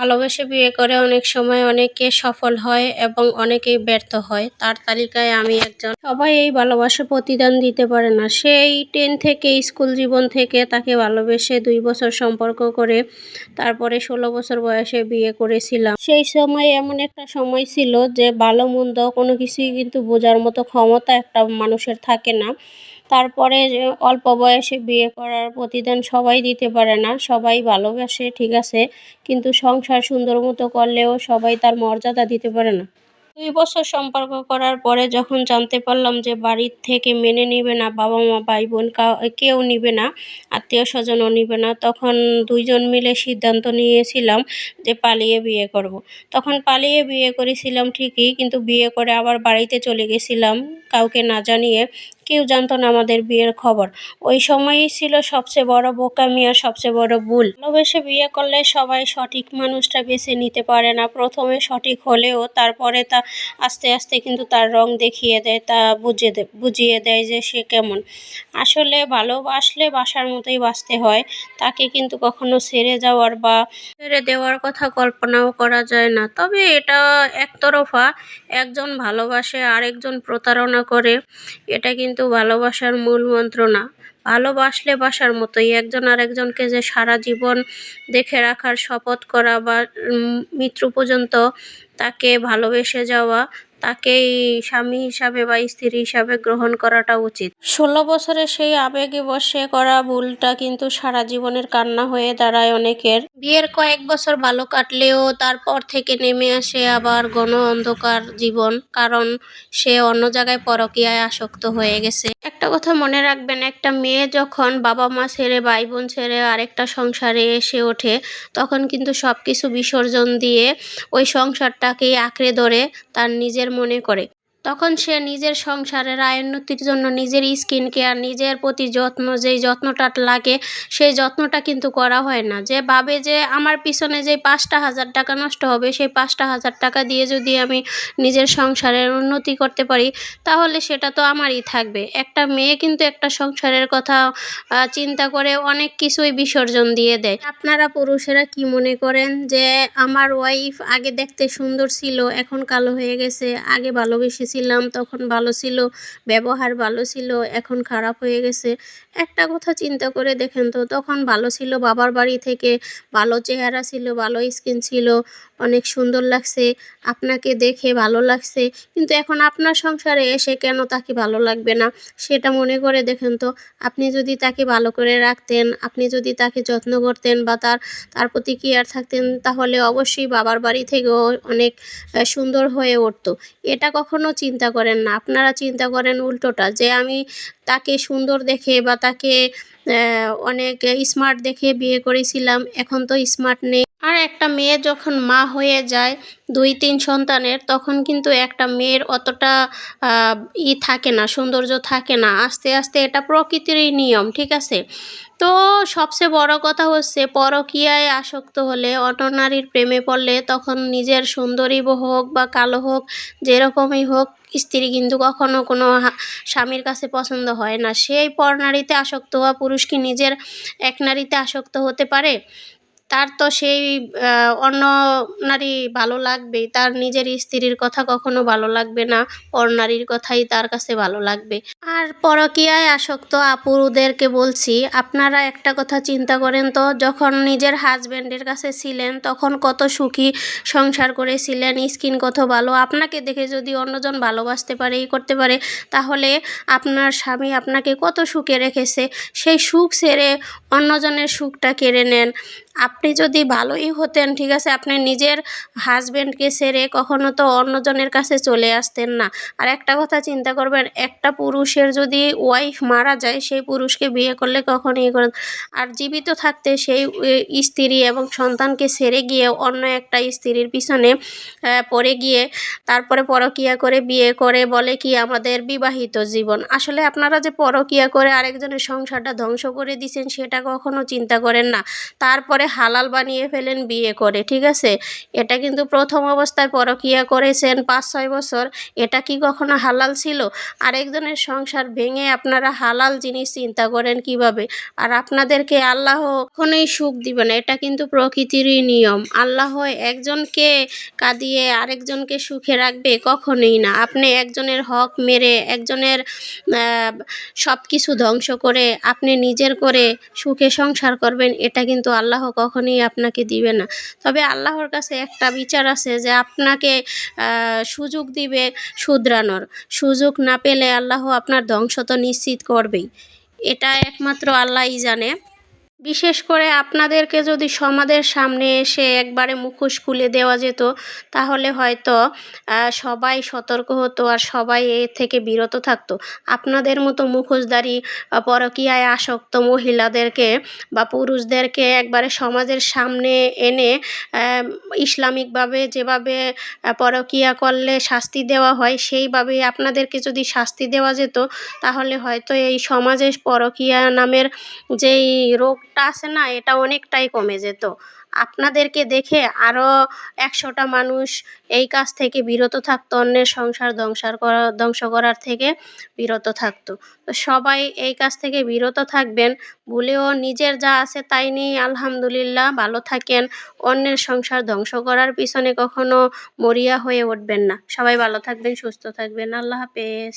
ভালোবেসে বিয়ে করে অনেক সময় অনেকে সফল হয় এবং অনেকেই ব্যর্থ হয়। তার তালিকায় আমি একজন। সবাই এই ভালোবাসা প্রতিদান দিতে পারে না। সেই টেন থেকে স্কুল জীবন থেকে তাকে ভালোবেসে দুই বছর সম্পর্ক করে তারপরে ষোলো বছর বয়সে বিয়ে করেছিলাম। সেই সময় এমন একটা সময় ছিল যে ভালো মন্দ কোনো কিছুই কিন্তু বোঝার মতো ক্ষমতা একটা মানুষের থাকে না। তারপরে অল্প বয়সে বিয়ে করার প্রতিদান সবাই দিতে পারে না, সবাই ভালোবাসে, ঠিক আছে, কিন্তু সংসার সুন্দর মতো করলেও সবাই তার মর্যাদা দিতে পারে না দুই বছর সম্পর্ক করার পরে যখন জানতে পারলাম যে বাড়ির থেকে মেনে নিবে না, বাবা মা, ভাই বোন কেউ নিবে না, আত্মীয় স্বজনও নিবে না, তখন দুইজন মিলে সিদ্ধান্ত নিয়েছিলাম যে পালিয়ে বিয়ে করব। তখন পালিয়ে বিয়ে করেছিলাম ঠিকই, কিন্তু বিয়ে করে আবার বাড়িতে চলে গেছিলাম, কাউকে না জানিয়ে কেউ জানতো না আমাদের বিয়ের খবর। ওই সময়ই ছিল সবচেয়ে বড় বোকামি আর সবচেয়ে বড় ভুল। ভালোবেসে বিয়ে করলে সবাই সঠিক মানুষটা বেছে নিতে পারে না। প্রথমে সঠিক হলেও তারপরে তা আস্তে আস্তে কিন্তু তার রং দেখিয়ে দেয়, তা বুঝিয়ে দেয় বুঝিয়ে দেয় যে সে কেমন। আসলে ভালোবাসলে বাসার মতোই বাঁচতে হয়। তাকে কিন্তু কখনো ছেড়ে যাওয়ার বা ছেড়ে দেওয়ার কথা কল্পনাও করা যায় না। তবে এটা একতরফা। একজন ভালোবাসে আরেকজন প্রতারণা করে। এটা কিন্তু ভালোবাসার মূল মন্ত্র না ভালোবাসলে বাসার মতোই একজন আরেকজনকে যে সারা জীবন দেখে রাখার শপথ করা বা মৃত্যু পর্যন্ত তাকে ভালোবেসে যাওয়া তাকেই স্বামী হিসাবে বা স্ত্রী হিসাবে গ্রহণ করাটা উচিত। ষোলো বছরে সেই আবেগে বসে করা ভুলটা কিন্তু সারা জীবনের কান্না হয়ে দাঁড়ায় অনেকের। বিয়ের কয়েক বছর ভালো কাটলেও তারপর থেকে নেমে আসে আবার গণ অন্ধকার জীবন, কারণ সে অন্য জায়গায় পরকীয়ায় আসক্ত হয়ে গেছে। একটা কথা মনে রাখবেন, একটা মেয়ে যখন বাবা মা ছেড়ে ভাই বোন ছেড়ে আরেকটা সংসারে এসে ওঠে, তখন কিন্তু সব কিছু বিসর্জন দিয়ে ওই সংসারটাকেই আঁকড়ে ধরে তার নিজের মনে করে। তখন সে নিজের সংসারের আয়োন্নতির জন্য নিজের স্কিন কেয়ার নিজের প্রতি যত্ন, যেই যত্নটা লাগে, সেই যত্নটা কিন্তু করা হয় না। যে ভাবে যে আমার পিছনে যে পাঁচটা হাজার টাকা নষ্ট হবে, সেই পাঁচটা হাজার টাকা দিয়ে যদি আমি নিজের সংসারের উন্নতি করতে পারি, তাহলে সেটা তো আমারই থাকবে। একটা মেয়ে কিন্তু একটা সংসারের কথা চিন্তা করে অনেক কিছুই বিসর্জন দিয়ে দেয়। আপনারা পুরুষেরা কি মনে করেন যে আমার ওয়াইফ আগে দেখতে সুন্দর ছিল, এখন কালো হয়ে গেছে, আগে ভালোবেসে ছিলাম, তখন ভালো ছিল, ব্যবহার ভালো ছিল, এখন খারাপ হয়ে গেছে। একটা কথা চিন্তা করে দেখেন তো, তখন ভালো ছিল, বাবার বাড়ি থেকে ভালো চেহারা ছিল, ভালো স্কিন ছিল, অনেক সুন্দর লাগছে, আপনাকে দেখে ভালো লাগছে, কিন্তু এখন আপনার সংসারে এসে কেন তাকে ভালো লাগবে না? সেটা মনে করে দেখেন তো, আপনি যদি তাকে ভালো করে রাখতেন, আপনি যদি তাকে যত্ন করতেন বা তার তার প্রতি কেয়ার থাকতেন, তাহলে অবশ্যই বাবার বাড়ি থেকেও অনেক সুন্দর হয়ে উঠতো। এটা কখনো চিন্তা করেন না। আপনারা চিন্তা করেন উল্টোটা, যে আমি তাকে সুন্দর দেখে বা তাকে অনেক স্মার্ট দেখে বিয়ে করেছিলাম, এখন তো স্মার্ট নেই। আর একটা মেয়ে যখন মা হয়ে যায়, দুই তিন সন্তানের, তখন কিন্তু একটা মেয়ের অতটা ই থাকে না, সৌন্দর্য থাকে না। আস্তে আস্তে এটা প্রকৃতিরই নিয়ম, ঠিক আছে? তো সবচেয়ে বড় কথা হচ্ছে, পরকীয়ায় আসক্ত হলে অন্য নারীর প্রেমে পড়লে, তখন নিজের সুন্দরী হোক বা কালো হোক, যেরকমই হোক, স্ত্রী কিন্তু কখনো কোনো স্বামীর কাছে পছন্দ হয় না। সেই পর নারীতে আসক্ত হওয়া পুরুষ কি নিজের এক নারীতে আসক্ত হতে পারে? তার তো সেই অন্য নারী ভালো লাগবেই তার নিজের স্ত্রীর কথা কখনো ভালো লাগবে না পর নারীর কথাই তার কাছে ভালো লাগবে। আর পরকীয়ায় আসক্ত আপুরুদেরকে বলছি, আপনারা একটা কথা চিন্তা করেন তো, যখন নিজের হাজব্যান্ডের কাছে ছিলেন, তখন কত সুখী সংসার করেছিলেন, স্কিন কত ভালো, আপনাকে দেখে যদি অন্যজন ভালোবাসতে পারে এই করতে পারে, তাহলে আপনার স্বামী আপনাকে কত সুখে রেখেছে, সেই সুখ ছেড়ে অন্যজনের সুখটা কেড়ে নেন। আপনি যদি ভালোই হতেন, ঠিক আছে, আপনি নিজের হাজব্যান্ডকে সেরে কখনো তো অন্যজনের কাছে চলে আসতেন না। আর একটা কথা চিন্তা করবেন, একটা পুরুষের যদি ওয়াইফ মারা যায়, সেই পুরুষকে বিয়ে করলে কখনো ইয়ে করেন আর জীবিত থাকতে সেই স্ত্রী এবং সন্তানকে সেরে গিয়ে অন্য একটা স্ত্রীর পিছনে পড়ে গিয়ে তারপরে পরকিয়া করে বিয়ে করে বলে কি আমাদের বিবাহিত জীবন। আসলে আপনারা যে পরকিয়া করে আরেকজনের সংসারটা ধ্বংস করে দিচ্ছেন সেটা কখনো চিন্তা করেন না। তারপরে হাল হালাল বানিয়ে ফেলেন বিয়ে করে, ঠিক আছে? এটা কিন্তু প্রথম অবস্থায় পরকীয়া করেছেন পাঁচ, ছয় বছর। এটা কি কখনো হালাল ছিল? আরেকজনের সংসার ভেঙে আপনারা হালাল জিনিস চিন্তা করেন কীভাবে? আর আপনাদেরকে আল্লাহ কখনোই সুখ দিবে না, এটা কিন্তু প্রকৃতিরই নিয়ম। আল্লাহ একজনকে কাঁদিয়ে আরেকজনকে সুখে রাখবে কখনোই না। আপনি একজনের হক মেরে, একজনের সব কিছু ধ্বংস করে আপনি নিজের করে সুখে সংসার করবেন, এটা কিন্তু আল্লাহ কখনোই আপনাকে দিবে না। তবে আল্লাহর কাছে একটা বিচার আছে যে আপনাকে সুযোগ দিবে শুধরানোর। সুযোগ না পেলে আল্লাহ আপনার ধ্বংস তো নিশ্চিত করবেই। এটা একমাত্র আল্লাহই জানে। বিশেষ করে আপনাদেরকে যদি সমাজের সামনে এসে একবারে মুখোশ খুলে দেওয়া যেত, তাহলে হয়তো সবাই সতর্ক হতো আর সবাই এ থেকে বিরত থাকতো। আপনাদের মতো মুখোশধারী পরকীয়ায় আসক্ত মহিলাদেরকে বা পুরুষদেরকে একবারে সমাজের সামনে এনে ইসলামিকভাবে যেভাবে পরকীয়া করলে শাস্তি দেওয়া হয়, সেইভাবে আপনাদেরকে যদি শাস্তি দেওয়া যেত, তাহলে হয়তো এই সমাজে পরকীয়া নামের যেই রোগটা আছে না, এটা অনেকটাই কমে যেত। আপনাদেরকে দেখে আরও একশোটা মানুষ এই কাজ থেকে বিরত থাকতো, অন্যের সংসার ধ্বংসার করা, ধ্বংস করার থেকে বিরত থাকতো। তো সবাই এই কাজ থেকে বিরত থাকবেন ভুলেও নিজের যা আছে তাই নিয়ে আলহামদুলিল্লাহ ভালো থাকেন। অন্যের সংসার ধ্বংস করার পিছনে কখনো মরিয়া হয়ে উঠবেন না। সবাই ভালো থাকবেন, সুস্থ থাকবেন। আল্লাহ হাফেজ।